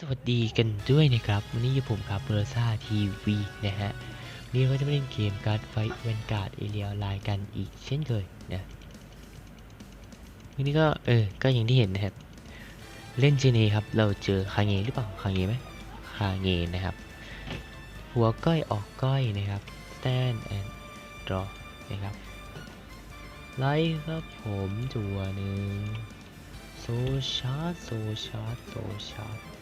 สวัสดีกันด้วยนะครับ วันนี้อยู่ผมครับเบอร์ซ่าทีวีนะฮะวันนี่เราก็จะมาเล่นเกมการ์ดไฟเวนการ์ดเอเรียไลน์กันอีกเช่นเคยนะวันนี้ก็เออก็อย่างที่เห็นนะครับ เล่นเจเนครับ เราเจอคาเงหรือเปล่าคาเงไหมคาเงนะครับ หัวก้อยออกก้อยนะครับ stand and draw นะครับไลท์ครับผมจัวหนึ่งโซชาร์ตโซชาร์ตโซชาร์ต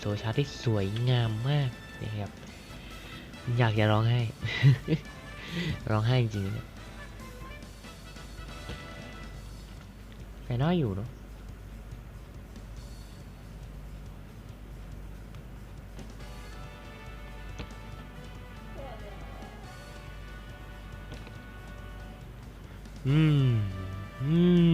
โซชาร์ตที่สวยงามมากนะครับ อยากจะร้องไห้ ร้องไห้จริงๆเนี่ยแต่น้อยอยู่เนาะอืม อืม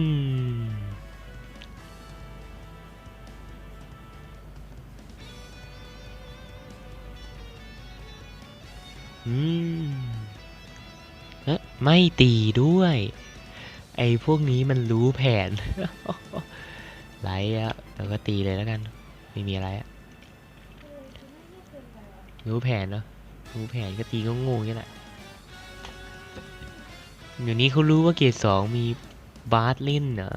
ไม่ตีด้วย ไอ้พวกนี้มันรู้แผนไรอะเราก็ตีเลยแล้วกัน ไม่มีอะไรอะรู้แผนเนาะรู้แผนก็ตีก็งงนี่แหละเดี๋ยวนี้เขารู้ว่าเกรดสองมีบาสเล่นเหรอ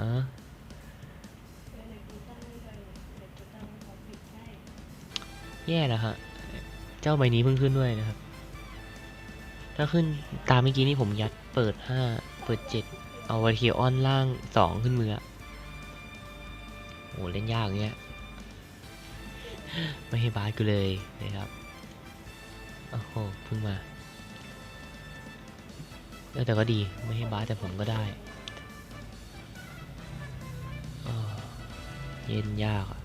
แย่แล้วฮะ เจ้าใบนี้เพิ่งขึ้นด้วยนะครับ ถ้าขึ้นตามเมื่อกี้นี่ผมยัดเปิดห้าเปิดเจ็ดเอาวาเทียออนล่างสองขึ้นมือโอ้เล่นยากเนี้ย ไม่ให้บาสกูเลยนะครับ โอ้โหเพิ่งมาแต่ก็ดีไม่ให้บาสแต่ผมก็ได้เย็นยากอะ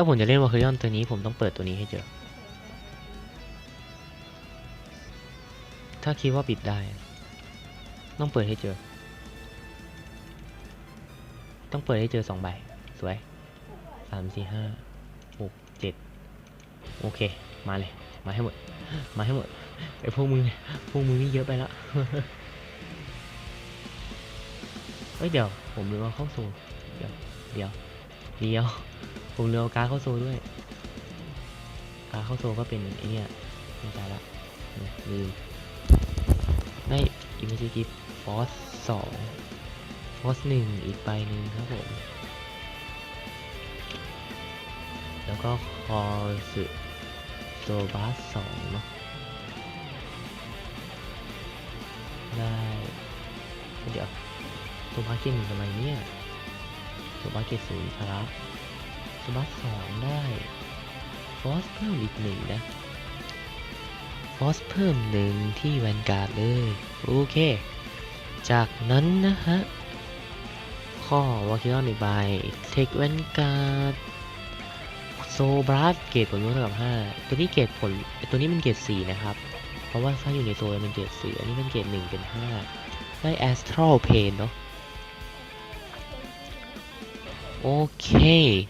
าผมจะเล่นวอลคิยอนตัวนี้ผมต้องเปิดตัวนี้ให้เจอ ถ้าคิดว่าปิดได้ ต้องเปิดให้เจอ ต้องเปิดให้เจอสองใบ สวยสามสี่ห้าหกเจ็ดโอเค มาเลย มาให้หมด มาให้หมดไอพวกมึงพวกมึงนี่เยอะไปละเฮ้ยเดี๋ยว ผมลืมเอาเข้าโซลเดี๋ยว เดี๋ยว เดี๋ยว ผมลือการเข้าโซด้วย การเข้าโซก็เป็นไอเนี่ยไม่ตายละเนี่ยลืมได้อิมเมจิกิฟฟอสสองฟอสหนึ่งอีกใบหนึ่งครับผม แล้วก็คอสึโซบาสสองเนาะได้เดี๋ยวตัวบาสเกตหนึ่งทำไมเนี่ยตัวบาสเกตศูนย์ครับ ตัวบาสสองได้ฟอสเพิ่มอีกหนึ่งนะฟอสเพิ่มหนึ่งที่แวนการ์ดเลย โอเค จากนั้นนะฮะ ข้อวาคิลอนอีกใบเทคแวนการ์ดโซบรัสเกรดผลลดเท่ากับ5ตัวนี้เกรดผลตัวนี้มันเกรด4นะครับ เพราะว่าถ้าอยู่ในโซนมันเกรดสี่อันนี้มันเกรดหนึ่งเป็นห้าได้ Astral Pain เนาะ โอเค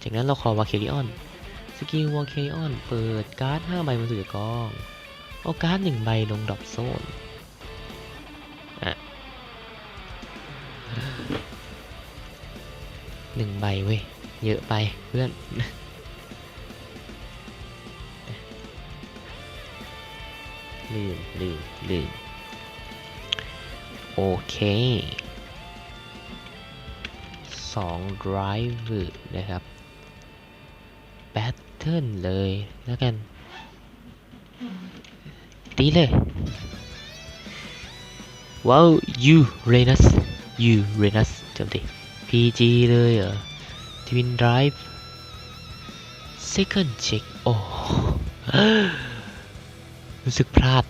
จากนั้นเราขอวาเคริออน สกิลวาเคริออน เปิดการ์ดห้าใบบนสุดกองเอาการ์ดหนึ่งใบลงดรอปโซนอะหนึ่งใบเว้ย เยอะไปเพื่อน ลืมลืมลืมโอเค สอง driver นะครับแบตเทิลเลยแล้วกัน ตีเลย ว้าวยูเรนัสยูเรนัสจำดิ PG เลยเหรอ Twin Drive Second Check โอ้รู้สึกพลาด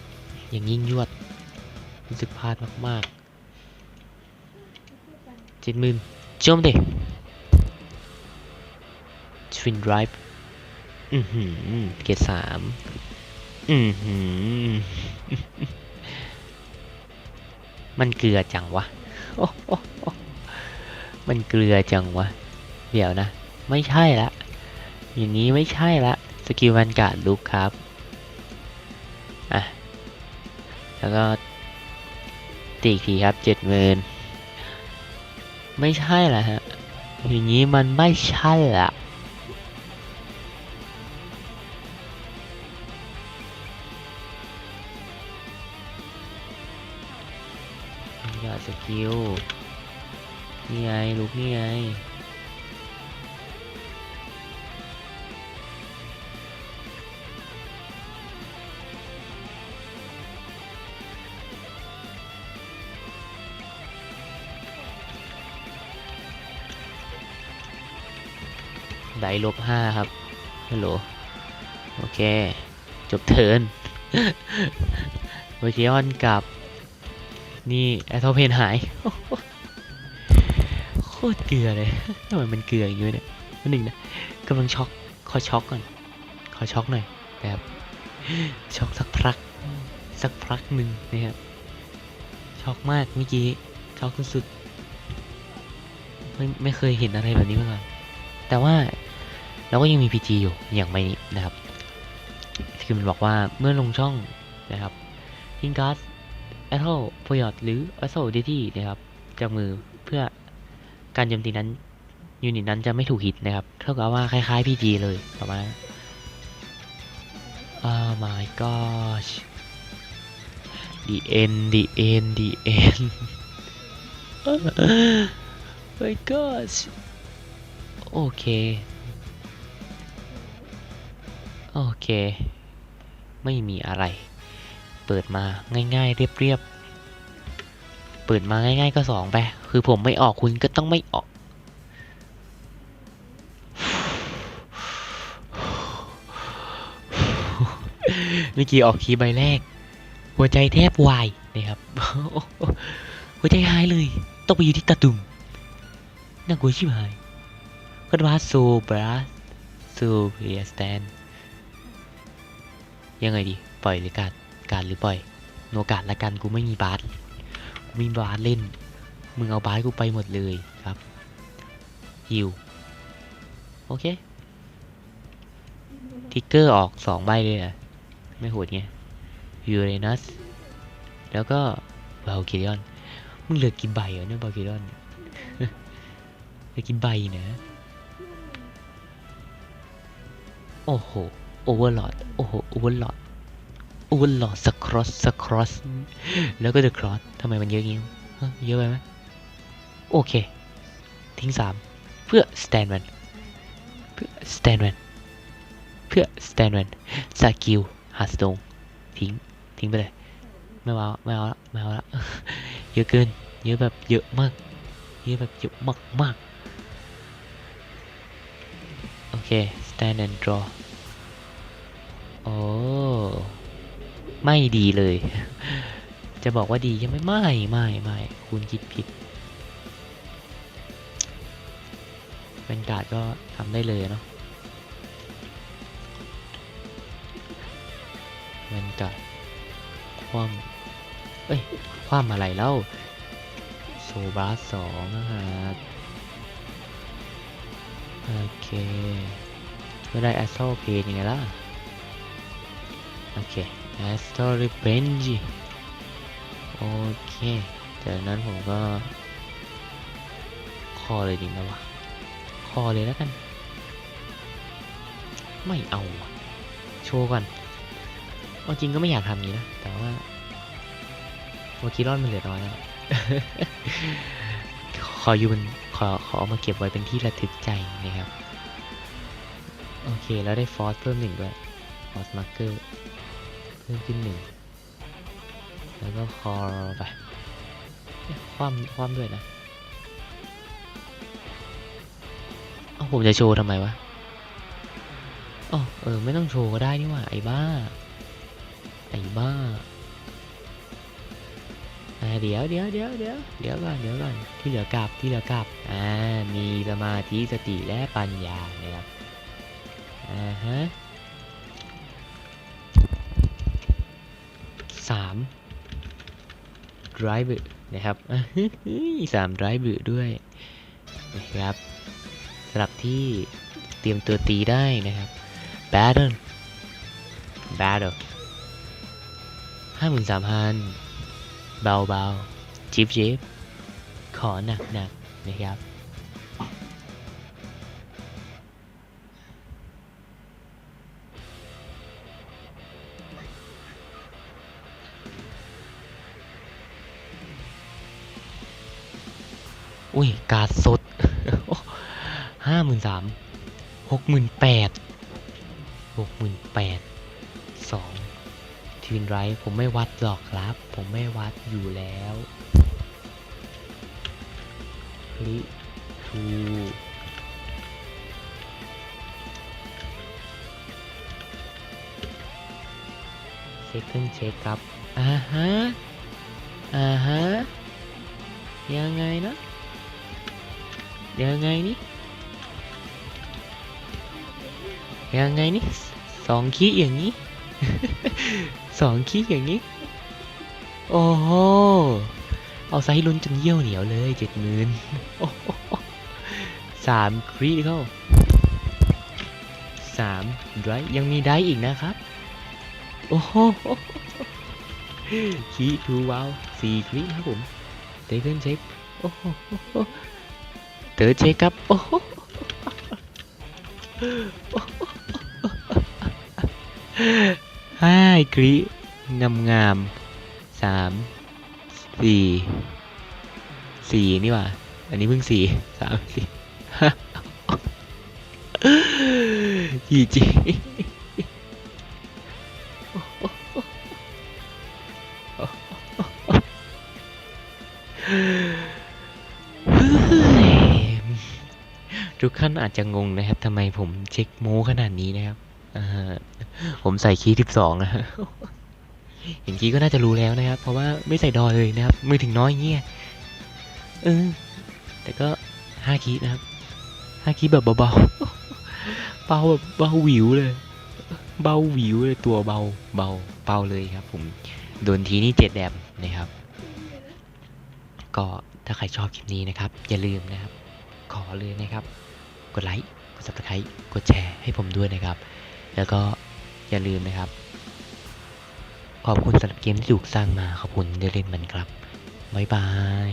อย่างยิ่งยวด รู้สึกพลาดมากๆเจ็ดหมื่น จมด็ทวินไดรฟ์อือหือเกรดสามอือหือ มันเกลือจังวะ มันเกลือจังวะ เดี๋ยวนะ ไม่ใช่ละ อย่างนี้ไม่ใช่ละ สกิลวันการ์ดลุกครับ อะ แล้วก็ตีอีกทีครับเจ็ดหมื่น ไม่ใช่ละฮะ อย่างนี้มันไม่ใช่ละยอดสกิลนี่ไงลูกนี่ไง ไดลบห้าครับฮัลโหลโอเค จบเทิร์นเวคิออนกับ นี่แอทโทเพนหาย โคตรเกลือเลยทำไมมันเกลืออย่างนี้วะเนี่ยวันหนึ่งนะกำลังช็อกขอช็อกก่อนขอช็อกหน่อยแบบช็อกสักพักสักพักหนึ่งนะครับช็อกมากเมื่อกี้ช็อกสุดๆไม่ไม่เคยเห็นอะไรแบบนี้มาก่อนแต่ว่า เราก็ยังมี PG อยู่อย่างไม่นี้นะครับคือมันบอกว่าเมื่อลงช่องนะครับทิงการ์ดแอทโทโพยอดหรือแอทโทเดตี้นะครับจากมือเพื่อการโจมตีนั้นยูนิตนั้นจะไม่ถูกฮิตนะครับ เท่ากับว่าคล้ายๆ PG เลยประมาณนั้น Oh my gosh the end the end the end my gosh โอเค โอเค ไม่มีอะไร เปิดมาง่ายๆ เรียบๆ เปิดมาง่ายๆก็สองไป คือผมไม่ออกคุณก็ต้องไม่ออก เมื่อกี้ออกคีย์ใบแรก หัวใจแทบวายนะครับ หัวใจหายเลย ต้องไปอยู่ที่ตาตุ่มน่ากลัวชิบหายก็ว่าโซบราโซเบียสแตน ยังไงดี ปล่อยหรือการการหรือปล่อย โนกาสละกันกูไม่มีบาสกูมีบาสเล่น มึงเอาบาสกูไปหมดเลยครับฮิวโอเค ทิกเกอร์ออกสองใบเลยอะไม่โหดไงยูเรนัสแล้วก็บาลคิริออน มึงเหลือกี่ใบเหรอเนี่ยบาลคิริออนเหลือกี่ใบนะ โอ้โห โอเวอร์ลดโอ้โหโอเวอร์ลอดโอเวอร์ลอดสครอสสครอสแล้วก็เดอะครอสทำไมมันเยอะงี้เยอะไปไหมโอเค ทิ้งสามเพื่อสแตนแมนเพื่อสแตนแมนเพื่อสแตนแมนสกิลฮาร์สตงทิ้ง ทิ้งไปเลย ไม่เอาไม่เอาละไม่เอาละเยอะเกิน เยอะแบบเยอะมาก เยอะแบบเยอะมากมากโอเค stand and draw โอ้ไม่ดีเลย จะบอกว่าดีใช่ไหมไม่ไม่ไม่คุณคิดผิดเป็นการ์ดก็ทำได้เลยเนาะเป็นการ์ดคว่ำเอ้ยคว่ำอะไรแล้วโซบาสสองนะครับโอเค ก็ได้ a s t r a l p a n ยังไงล่ะ โอเค a s t r a l Revenge โอเคจากนั้นผมก็ คอเลยดีไหมวะ คอเลยแล้วกัน ไม่เอาอะโชว์ก่อนเอาจริงก็ไม่อยากทำนี้นะ แต่ว่าวาคิรอนมันเหลือน้อยแล้ว ขออยู่บนขอขอเอามาเก็บไว้เป็นที่ระทึกใจนะครับ โอเค แล้วได้ฟอสเพิ่มหนึ่งด้วย ฟอสมาร์เกอร์ พิ่มขึ้นหนึ่งแล้วก็คอไปความความด้วยนะเอ้าผมจะโชว์ทำไมวะอ๋อเออ ไม่ต้องโชว์ก็ได้นี่ว่าไอ้บ้า ไอ้บ้าอ่าเดี๋ยวเดี๋ยวเดี๋ยวเดี๋ยวเดี๋ยวก่อนเดี๋ยวก่อนที่เหลือกลับที่เหลือกลับอ่ามีสมาธิสติและปัญญานะครับอ่าฮะ สาม drive นะครับสามไดรฟ์ด้วยนะครับสลับที่เตรียมตัวตีได้นะครับ Battle Battle ห้าหมื่นสามพันเบาเบาจิบจิบขอหนักหนักนะครับ อุ้ย กาสดห้าหมื่นสามหกหมื่นแปดหกหมื่นแปดสองทวินไรผมไม่วัดหรอกครับ ผมไม่วัดอยู่แล้วลิทูเช็คเครื่องเช็คครับ อ่าฮะ อ่าฮะ ยังไงนะ ยังไงนี่ยังไงนี่สองคีอย่างนี้ สองคีอย่างนี้ โอ้โห เอาไซส์ลุ้นจนเยี่ยวเหนียวเลยเจ็ดหมื่นสามครีเข้าสามไดรยังมีได้อีกนะครับ โอ้โหคีทูว้าวสี่ครีครับผมเตะขึ้นเช็คโอ้โห ตอเช็คครับโอ้โหห้ากรีงามงามสามสี่สี่นี่ว่า อันนี้เพิ่งสี่สามสี่จีจี ทุกท่านอาจจะงงนะครับทำไมผมเช็คโม้ขนาดนี้นะครับผมใส่คีย์ที่สองนะฮะเห็นคีย์ก็น่าจะรู้แล้วนะครับ เพราะว่าไม่ใส่ดอเลยนะครับ มือถึงน้อยเงี้ยเออแต่ก็ห้าคีย์นะครับห้าคีย์แบบเบาๆเบาแบบเบาหวิวเลย เบาหวิวเลยตัวเบาเบาเบาเลยครับ ผมโดนทีนี่เจ็ดแดมนะครับ ก็ถ้าใครชอบคลิปนี้นะครับ อย่าลืมนะครับ ขอเลยนะครับ กดไลค์ กดซับสไครต์กดแชร์ให้ผมด้วยนะครับ แล้วก็อย่าลืมนะครับ ขอบคุณสำหรับเกมที่ถูกสร้างมา ขอบคุณที่เล่นมันครับ บ๊ายบาย